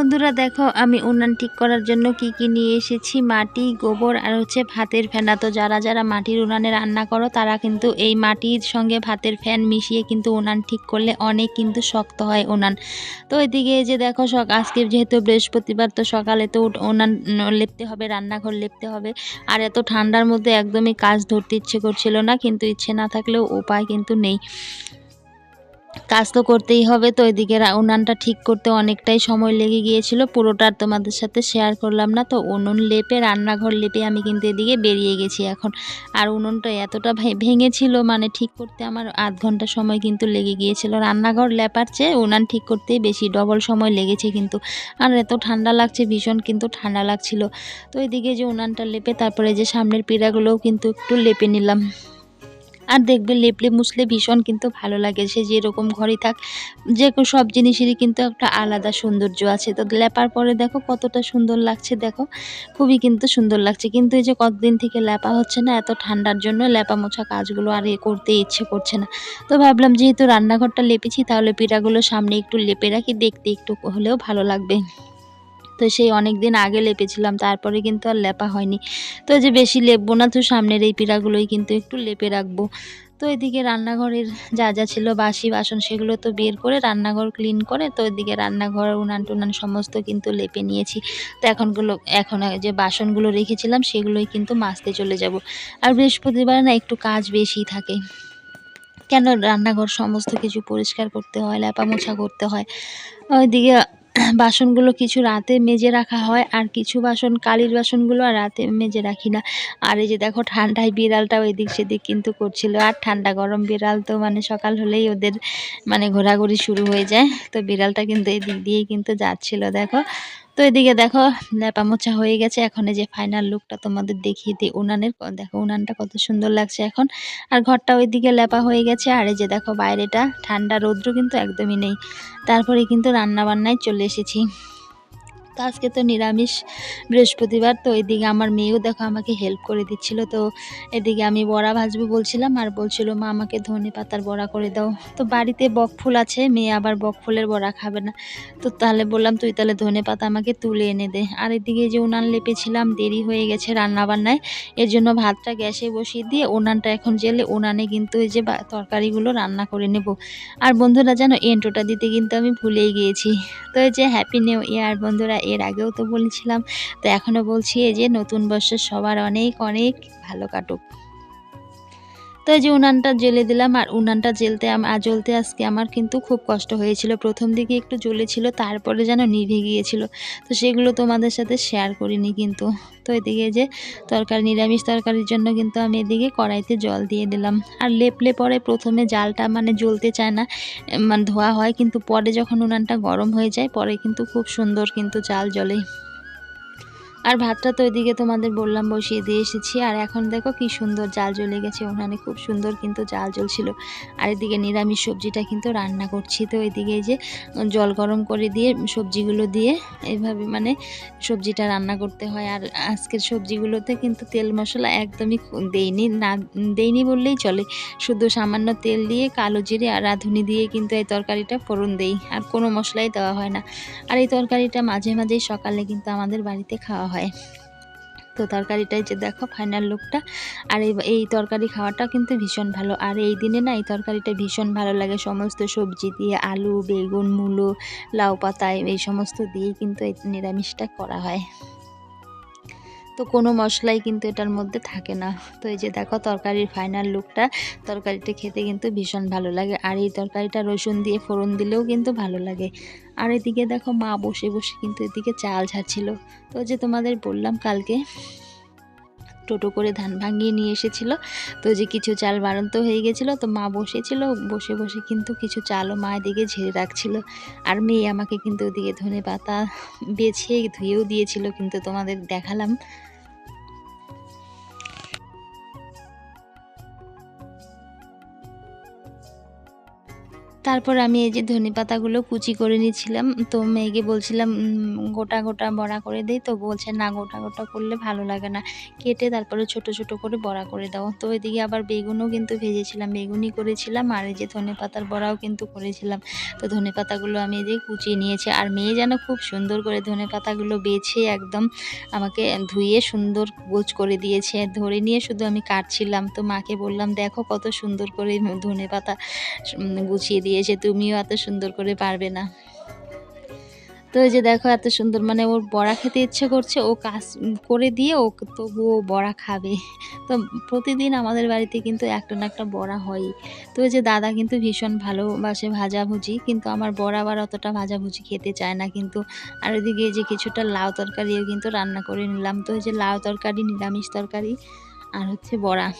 বন্ধুরা দেখো, আমি উনান ঠিক করার জন্য কি কি নিয়ে এসেছি? মাটি, গোবর আর হচ্ছে ভাতের ফেনা তো যারা যারা মাটির উনানে রান্না করো, তারা কিন্তু এই মাটির সঙ্গে ভাতের ফ্যান মিশিয়ে কিন্তু উনান ঠিক করলে অনেক কিন্তু শক্ত হয় উনান। তো এদিকে যে দেখো, সক আজকে যেহেতু বৃহস্পতিবার, তো সকালে তো উনান লেপতে হবে, রান্নাঘর লেপতে হবে। আর এত ঠান্ডার মধ্যে একদমই কাজ ধরতে ইচ্ছে করছিল না, কিন্তু ইচ্ছে না থাকলেও উপায় কিন্তু নেই। কাজ তো করতেই হবে, তো এদিকে উনানটা ঠিক করতে অনেকটাই সময় লেগে গিয়েছিল। পুরোটা তোমাদের সাথে শেয়ার করলাম না, তো উনুন লেপে, রান্নাঘর লেপে আমি কিন্তু এদিকে বেরিয়ে গেছি এখন। আর উনুনটা এতটা ভেঙেছিল মানে ঠিক করতে আমার আধ ঘণ্টা সময় কিন্তু লেগে গিয়েছিল। রান্নাঘর লেপার চেয়ে উনান ঠিক করতেই বেশি ডবল সময় লেগেছে কিন্তু। আর এত ঠান্ডা লাগছে, ভীষণ কিন্তু ঠান্ডা লাগছিল। তো এদিকে যে উনানটা লেপে, তারপরে যে সামনের পিঁড়াগুলোও কিন্তু একটু লেপে নিলাম। আর দেখবে লেপলে মুছলে ভীষণ কিন্তু ভালো লাগে। সে যেরকম ঘরে থাক, যে সব জিনিসেরই কিন্তু একটা আলাদা সৌন্দর্য আছে। তো লেপার পরে দেখো কতটা সুন্দর লাগছে দেখো, খুবই কিন্তু সুন্দর লাগছে। কিন্তু এই যে কতদিন থেকে লেপা হচ্ছে না, এত ঠান্ডার জন্য লেপা মোছা কাজগুলো আর এ করতে ইচ্ছে করছে না। তো ভাবলাম যেহেতু রান্নাঘরটা লেপেছি, তাহলে পিঠাগুলো সামনে একটু লেপে রাখি, দেখতে একটু হলেও ভালো লাগবে। তো সেই অনেক দিন আগে লেপেছিলাম, তারপরে কিন্তু আর লেপা হয়নি। তো যে বেশি লেপবো না, তো সামনের এই পিড়াগুলোই কিন্তু একটু লেপে রাখব। তো এদিকে রান্নাঘরের যা যা ছিল, বাসি বাসন সেগুলো তো বের করে রান্নাঘর ক্লিন করে, তো এদিকে রান্নাঘর, উনান টুনান সমস্ত কিন্তু লেপে নিয়েছি। তো এখনগুলো, এখন যে বাসনগুলো রেখেছিলাম, সেগুলোই কিন্তু মাজতে চলে যাব। আর বৃহস্পতিবার না একটু কাজ বেশি থাকে। কেন রান্নাঘর সমস্ত কিছু পরিষ্কার করতে হয়, লেপা মোছা করতে হয়? ওইদিকে বাসনগুলো কিছু রাতে মেজে রাখা হয় আর কিছু বাসন, কালির বাসনগুলো আর রাতে মেজে রাখি না। আর এই যে দেখো ঠান্ডায় বিড়ালটাও এদিক সেদিক কিন্তু করছিল। আর ঠান্ডা গরম বিড়াল তো মানে সকাল হলেই ওদের মানে ঘোরাঘুরি শুরু হয়ে যায়। তো বিড়ালটা কিন্তু এদিক দিয়েই কিন্তু যাচ্ছিল, দেখো। তো এদিকে দেখো ল্যাপা মোছা হয়ে গেছে। এখন এই যে ফাইনাল লুকটা তোমাদের দেখিয়ে দিই উনানের। দেখো উনানটা কত সুন্দর লাগছে এখন। আর ঘরটা ওইদিকে ল্যাপা হয়ে গেছে। আর এই যে দেখো বাইরেটা, ঠান্ডা রৌদ্র কিন্তু একদমই নেই। তারপরে কিন্তু রান্না বান্নায় চলে এসেছি। তো আজকে তো নিরামিষ বৃহস্পতিবার, তো এদিকে আমার মেয়েও দেখো আমাকে হেল্প করে দিচ্ছিল। তো এদিকে আমি বড়া ভাজবো বলছিলাম আর বলছিল, মা, আমাকে ধনে পাতার বড়া করে দাও। তো বাড়িতে বকফুল আছে, মেয়ে আবার বকফুলের বড়া খাবে না। তো তাহলে বললাম, তুই তাহলে ধনে পাতা আমাকে তুলে এনে দে। আর এদিকে যে উনান লেপেছিলাম, দেরি হয়ে গেছে রান্না বান্নায় এর জন্য ভাতটা গ্যাসে বসিয়ে দিয়ে উনানটা এখন জেলে, উনানে কিন্তু এই যে তরকারিগুলো রান্না করে নেব। আর বন্ধুরা জানো এন্ট্রোটা দিতে কিন্তু আমি ভুলেই গিয়েছি। তো এই যে হ্যাপি নিউ ইয়ার বন্ধুরা এর আগেও তো বলেছিলাম। তো এখনও বলছি যে নতুন বর্ষের সবার অনেক অনেক ভালো কাটুক। তো এই যে উনানটা জ্বেলে দিলাম, আর উনানটা জ্বেলতে আম- আর জ্বলতে আজকে আমার কিন্তু খুব কষ্ট হয়েছিল। প্রথম দিকে একটু জ্বলেছিল, তারপরে যেন নিভে গিয়েছিল। তো সেগুলো তোমাদের সাথে শেয়ার করিনি কিন্তু। তো এদিকে যে তরকারি, নিরামিষ তরকারির জন্য কিন্তু আমি এদিকে কড়াইতে জল দিয়ে দিলাম। আর লেপলে পরে প্রথমে জালটা মানে জ্বলতে চায় না মানে ধোয়া হয়, কিন্তু পরে যখন উনানটা গরম হয়ে যায়, পরে কিন্তু খুব সুন্দর কিন্তু জাল জ্বলে। আর ভাতটা তো ওইদিকে তোমাদের বললাম বসিয়ে দিয়ে এসেছি। আর এখন দেখো কি সুন্দর জাল জ্বলে গেছে। উনানে খুব সুন্দর কিন্তু জাল জ্বলছিল। আর এদিকে নিরামিষ সবজিটা কিন্তু রান্না করছি। তো এদিকে যে জল গরম করে দিয়ে সবজিগুলো দিয়ে এইভাবে মানে সবজিটা রান্না করতে হয়। আর আজকের সবজিগুলোতে কিন্তু তেল মশলা একদমই দেইনি। না, দেইনি বললেই চলে। শুধু সামান্য তেল দিয়ে, কালো জিরে আর রাঁধুনি দিয়ে কিন্তু এই তরকারিটা ফোড়ন দেই। আর কোনো মশলাই দেওয়া হয় না। আর এই তরকারিটা মাঝে মাঝেই সকালে কিন্তু আমাদের বাড়িতে খাওয়া হয়। তো তরকারিটাই যে দেখো ফাইনাল লুকটা আর এই এই তরকারি খাওয়াটা কিন্তু ভীষণ ভালো। আর এই দিনে না, এই তরকারিটা ভীষণ ভালো লাগে। সমস্ত সবজি দিয়ে আলু, বেগুন, মূলো, লাউ পাতায় এই সমস্ত দিয়ে কিন্তু এই নিরামিষটা করা হয়। তো কোনো মশলাই কিন্তু এটার মধ্যে থাকে না। তো এই যে দেখো তরকারির ফাইনাল লুকটা তরকারিটা খেতে কিন্তু ভীষণ ভালো লাগে। আর এই তরকারিটা রসুন দিয়ে ফোড়ন দিলেও কিন্তু ভালো লাগে। আর এদিকে দেখো মা বসে বসে কিন্তু এদিকে চাল ঝাড়ছিল তো যে তোমাদের বললাম কালকে, টোটো করে ধান ভাঙিয়ে নিয়ে এসেছিল। তো যে কিছু চাল বাড়ন্ত হয়ে গেছিল, তো মা বসেছিল, বসে বসে কিন্তু কিছু চালও মা এদিকে ঝেড়ে রাখছিল। আর মেয়ে আমাকে কিন্তু ওদিকে ধনে পাতা বেছে ধুয়েও দিয়েছিল, কিন্তু তোমাদের দেখালাম। তারপর আমি এই যে ধনে পাতাগুলো কুচি করে নিয়েছিলাম, তো মেয়েকে বলছিলাম গোটা গোটা বড়া করে দিই তো বলছে, না, গোটা গোটা করলে ভালো লাগে না। কেটে তারপরে ছোট ছোট করে বড়া করে দাও। তো এদিকে আবার বেগুনও কিন্তু ভেজেছিলাম, বেগুনই করেছিলাম, আর এই যে ধনে পাতার বড়াও কিন্তু করেছিলাম। তো ধনে পাতাগুলো আমি এই যে কুচিয়ে নিয়েছি, আর মেয়ে যেন খুব সুন্দর করে ধনে পাতাগুলো বেছে একদম আমাকে ধুয়ে সুন্দর গোছ করে দিয়েছে। ধরে নিয়ে শুধু আমি কাটছিলাম। তো মাকে বললাম, দেখো কত সুন্দর করে ধনে পাতা গুছিয়ে তুমিও এত সুন্দর করে পারবে না। তো যে দেখো এত সুন্দর মানে ওর বড়া খেতে ইচ্ছে করছে, ও কাজ করে দিয়ে ও তবুও বড়া খাবে। তো প্রতিদিন আমাদের বাড়িতে কিন্তু একটা না একটা বড়া হয়ই। তো যে দাদা কিন্তু ভীষণ ভালোবাসে ভাজাভুজি, কিন্তু আমার বড়া আবার অতটা ভাজাভুজি খেতে চায় না কিন্তু। আর ওইদিকে যে কিছুটা লাউ তরকারিও কিন্তু রান্না করে নিলাম। তো যে লাউ তরকারি, নিরামিষ তরকারি, আর হচ্ছে বড়া।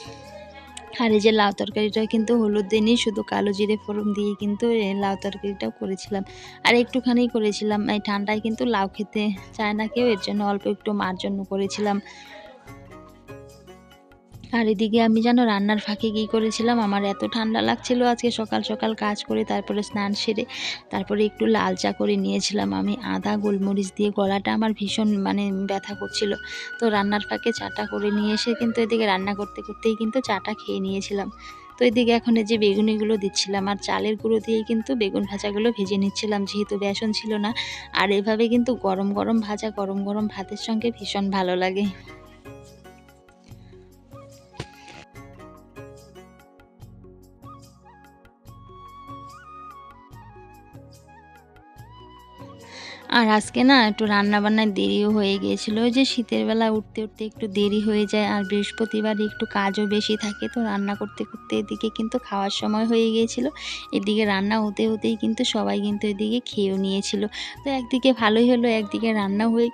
আর এই যে লাউ তরকারিটা কিন্তু হলুদ দিনই শুধু কালো জিরে ফোড়ন দিয়ে কিন্তু লাউ তরকারিটাও করেছিলাম। আর একটুখানি করেছিলাম, এই ঠান্ডায় কিন্তু লাউ খেতে চায় না কেউ, এর জন্য অল্প একটু মার জন্য করেছিলাম। আর এদিকে আমি যেন রান্নার ফাঁকে কী করেছিলাম, আমার এত ঠান্ডা লাগছিল আজকে সকাল সকাল কাজ করে তারপরে স্নান সেরে তারপরে একটু লাল চা করে নিয়েছিলাম। আমি আদা, গোলমরিচ দিয়ে গলাটা আমার ভীষণ মানে ব্যথা করছিল। তো রান্নার ফাঁকে চাটা করে নিয়ে এসে কিন্তু এদিকে রান্না করতে করতেই কিন্তু চাটা খেয়ে নিয়েছিলাম। তো এদিকে এখন এই যে বেগুনিগুলো দিচ্ছিলাম আর চালের গুঁড়ো দিয়েই কিন্তু বেগুন ভাজাগুলো ভেজে নিচ্ছিলাম, যেহেতু বেসন ছিল না। আর এভাবে কিন্তু গরম গরম ভাজা, গরম গরম ভাতের সঙ্গে ভীষণ ভালো লাগে। আর আজকে না একটু রান্না বান্নায় দেরিও হয়ে গিয়েছিল। যে শীতের বেলা উঠতে উঠতে একটু দেরি হয়ে যায় আর বৃহস্পতিবার একটু কাজও বেশি থাকে, তো রান্না করতে করতে এদিকে কিন্তু খাওয়ার সময় হয়ে গিয়েছিল। এদিকে রান্না হতে, হতেই কিন্তু সবাই কিন্তু এদিকে খেয়েও নিয়েছিল। তো একদিকে ভালোই হলো, একদিকে রান্না হয়ে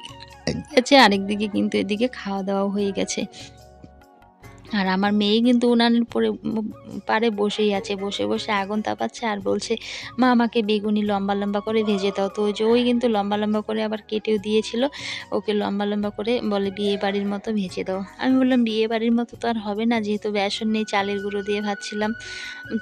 গেছে আরেকদিকে কিন্তু এদিকে খাওয়া দাওয়া হয়ে গেছে। আর আমার মেয়ে কিন্তু উনানের পরে, পারে বসেই আছে, বসে বসে আগুন তাপাচ্ছে আর বলছে, মা, আমাকে বেগুনি লম্বা লম্বা করে ভেজে দাও। তো ওই যে ওই কিন্তু লম্বা লম্বা করে আবার কেটেও দিয়েছিল, ওকে লম্বা লম্বা করে বলে, বিয়ে বাড়ির মতো ভেজে দাও। আমি বললাম, বিয়ে বাড়ির মতো তো আর হবে না, যেহেতু বেসন নেই, চালের গুঁড়ো দিয়ে ভাজছিলাম।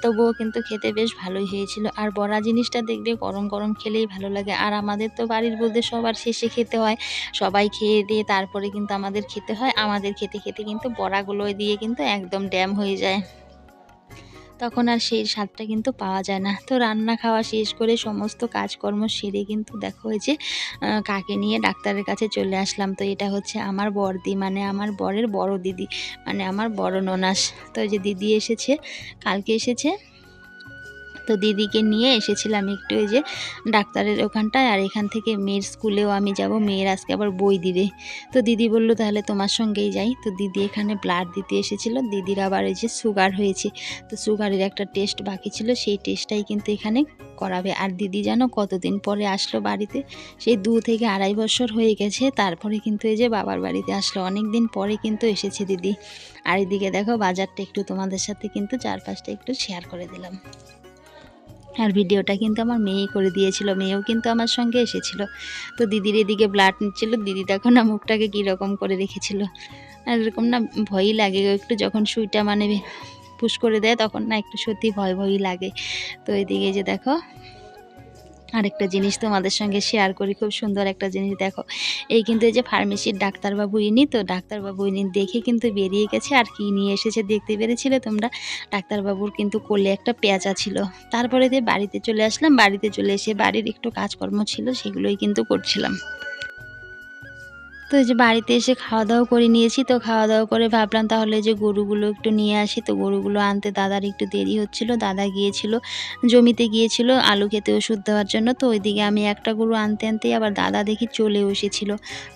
তবুও কিন্তু খেতে বেশ ভালোই হয়েছিল। আর বড়া জিনিসটা দেখবে, গরম গরম খেলেই ভালো লাগে। আর আমাদের তো বাড়ির বলতে সবার শেষে খেতে হয়। সবাই খেয়ে দিয়ে তারপরে কিন্তু আমাদের খেতে হয়। আমাদের খেতে খেতে কিন্তু বড়াগুলো দিয়ে কিন্তু একদম ড্যাম হয়ে যায়। তখন আর সেই স্বাদটা কিন্তু পাওয়া যায় না। তো রান্না খাওয়া শেষ করে সমস্ত কাজকর্ম সেরে কিন্তু দেখো যে কাকে নিয়ে ডাক্তারের কাছে চলে আসলাম। তো এটা হচ্ছে আমার বড়দি মানে আমার বরের বড় দিদি মানে আমার বড় ননাস। তো যে দিদি এসেছে, কালকে এসেছে। তো দিদিকে নিয়ে এসেছিলাম একটু, এই যে ডাক্তারের ওখানটায়, আর এখান থেকে মেয়ের স্কুলেও আমি যাব, মেয়ের আজকে আবার বই দিবে। তো দিদি বলল, তাহলে তোমার সঙ্গেই যাই। তো দিদি এখানে ব্লাড দিতে এসেছিল, দিদির আবার এই যে সুগার হয়েছে। তো সুগারের একটা টেস্ট বাকি ছিল, সেই টেস্টটাই কিন্তু এখানে করাবে। আর দিদি যেন কতদিন পরে আসলো বাড়িতে, সেই দু থেকে আড়াই বছর হয়ে গেছে, তারপরে কিন্তু এই যে বাবার বাড়িতে আসলো। অনেক দিন পরে কিন্তু এসেছে দিদি। আর এদিকে দেখো, বাজারটা একটু তোমাদের সাথে কিন্তু চারপাশটা একটু শেয়ার করে দিলাম। আর ভিডিওটা কিন্তু আমার মেয়েই করে দিয়েছিল, মেয়েও কিন্তু আমার সঙ্গে এসেছিল। তো দিদির এদিকে ব্লাড নিচ্ছিল, দিদি দেখো না মুখটাকে কীরকম করে রেখেছিল। আর এরকম না ভয়ই লাগে একটু যখন সুইটা মানে পুশ করে দেয় তখন না একটু সত্যি ভয় ভয়ই লাগে। তো এদিকে যে দেখো আরেকটা জিনিস তোমাদের সঙ্গে শেয়ার করি, খুব সুন্দর একটা জিনিস দেখো। এই কিন্তু এই যে ফার্মেসির ডাক্তারবাবু ইনি, তো ডাক্তারবাবু ইনি দেখে কিন্তু বেরিয়ে গেছে আর কি নিয়ে এসেছে দেখতে পেরেছিলে তোমরা? ডাক্তারবাবুর কিন্তু কোলে একটা পেঁচা ছিল। তারপরে বাড়িতে চলে আসলাম, বাড়িতে চলে এসে বাড়ির একটু কাজকর্ম ছিল, সেগুলোই কিন্তু করছিলাম। তো যে বাড়িতে এসে খাওয়া দাওয়া করে নিয়েছি, তো খাওয়া দাওয়া করে ভাবলাম তাহলে যে গরুগুলো একটু নিয়ে আসি। তো গরুগুলো আনতে দাদার একটু দেরি হচ্ছিল, দাদা গিয়েছিল, জমিতে গিয়েছিল আলু খেতে ওষুধ দেওয়ার জন্য। তো ওইদিকে আমি একটা গরু আনতে আনতেই আবার দাদা দেখি চলে এসেছিল।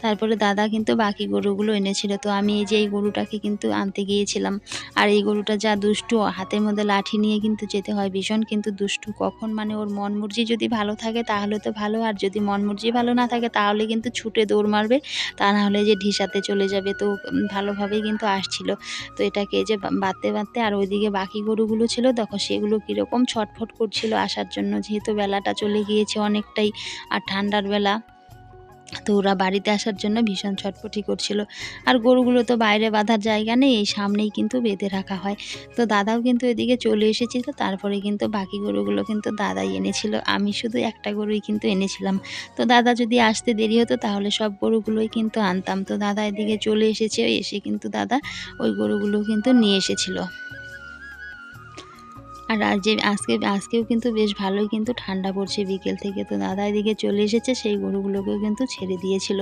তারপরে দাদা কিন্তু বাকি গরুগুলো এনেছিল। তো আমি এই যে এই গরুটাকে কিন্তু আনতে গিয়েছিলাম। আর এই গরুটা যা দুষ্টু, হাতের মধ্যে লাঠি নিয়ে কিন্তু যেতে হয় ভীষণ। কিন্তু দুষ্টু কখন মানে ওর মন মর্জি যদি ভালো থাকে তাহলে তো ভালো। আর যদি মন মর্জি ভালো না থাকে তাহলে কিন্তু ছুটে দৌড় মারবে। তা না হলে যে ঢিসাতে চলে যাবে তো ভালোভাবেই কিন্তু আসছিল। তো এটাকে যে বাঁধতে বাঁধতে আর ওইদিকে বাকি গরুগুলো ছিল, দেখো সেগুলো কীরকম ছটফট করছিল আসার জন্য। যেহেতু বেলাটা চলে গিয়েছে অনেকটাই, আর ঠান্ডার বেলা। তো ওরা বাড়িতে আসার জন্য ভীষণ ছটপটি করছিল। আর গরুগুলো তো বাইরে বাঁধার জায়গা নেই, এই সামনেই কিন্তু বেঁধে রাখা হয়। তো দাদাও কিন্তু এদিকে চলে এসেছিল, তারপরে কিন্তু বাকি গরুগুলো কিন্তু দাদাই এনেছিল। আমি শুধু একটা গরুই কিন্তু এনেছিলাম। তো দাদা যদি আসতে দেরি হতো তাহলে সব গরুগুলোই কিন্তু আনতাম। তো দাদা এদিকে চলে এসেছে, এসে কিন্তু দাদা ওই গরুগুলো কিন্তু নিয়ে এসেছিল। আর আজ যে আজকে, আজকেও কিন্তু বেশ ভালোই কিন্তু ঠান্ডা পড়ছে বিকেল থেকে। তো দাদা এদিকে চলে এসেছে, সেই গরুগুলোকেও কিন্তু ছেড়ে দিয়েছিল।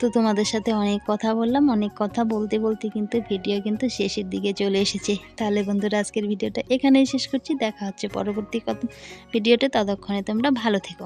তো তোমাদের সাথে অনেক কথা বললাম, অনেক কথা বলতে বলতে কিন্তু ভিডিও কিন্তু শেষের দিকে চলে এসেছে। তাহলে বন্ধুরা, আজকের ভিডিওটা এখানেই শেষ করছি। দেখা হচ্ছে পরবর্তী ভিডিওটা ততক্ষণে তোমরা ভালো থেকো।